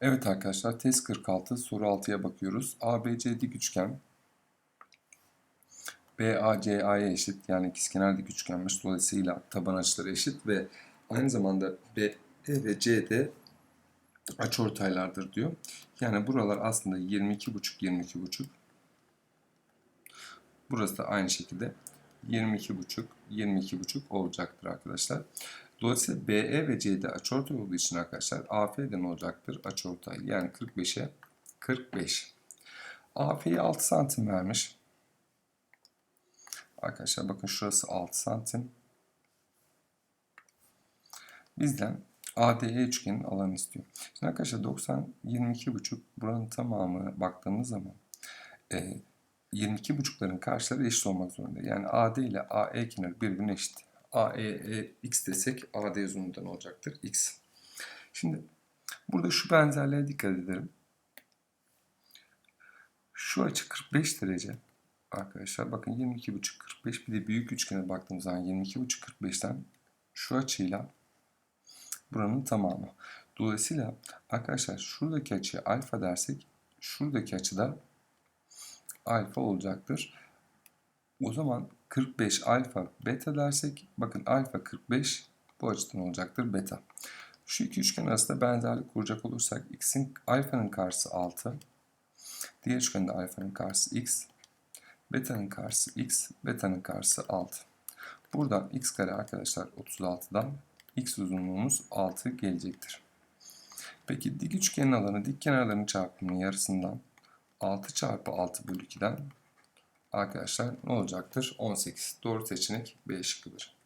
Evet arkadaşlar test 46 soru 6'ya bakıyoruz. ABC dik üçgen BACA'ya eşit yani ikizkenar dik üçgenmiş. Dolayısıyla taban açıları eşit ve aynı zamanda B ve CD açıortaylardır diyor. Yani buralar aslında 22,5 22,5. Burası da aynı şekilde 22,5 22,5 olacaktır arkadaşlar. Dolayısıyla BE ve CD açıortay olduğu için arkadaşlar AF'den olacaktır açıortay. Yani 45'e 45. AF'yi 6 santim vermiş. Arkadaşlar bakın şurası 6 santim. Bizden ADE üçgenin alanı istiyor. Şimdi arkadaşlar 90 22,5 buranın tamamı baktığımız zaman e, 22,5'ların karşıları eşit olmak zorunda. Yani AD ile AE kenarı birbirine eşit. AE'ye x desek AD uzunluğundan olacaktır x. Şimdi burada şu benzerliğe dikkat edelim. Şu açı 45 derece. Arkadaşlar bakın 22,5 45 bir de büyük üçgene baktığımız zaman 22,5 45'ten şu açıyla buranın tamamı. Dolayısıyla arkadaşlar şuradaki açıya alfa dersek şuradaki açıda alfa olacaktır. O zaman 45 alfa beta dersek bakın alfa 45 bu açıdan olacaktır beta. Şu iki üçgen arasında benzerlik kuracak olursak x'in alfanın karşısı 6. Diğer üçgende alfanın karşısı x. Beta'nın karşısı x. Beta'nın karşısı 6. Buradan x kare arkadaşlar 36'dan x uzunluğumuz 6 gelecektir. Peki dik üçgenin alanı dik kenarlarının çarpımının yarısından 6 çarpı 6 bölü 2'den arkadaşlar ne olacaktır? 18. Doğru seçenek B şıkkıdır.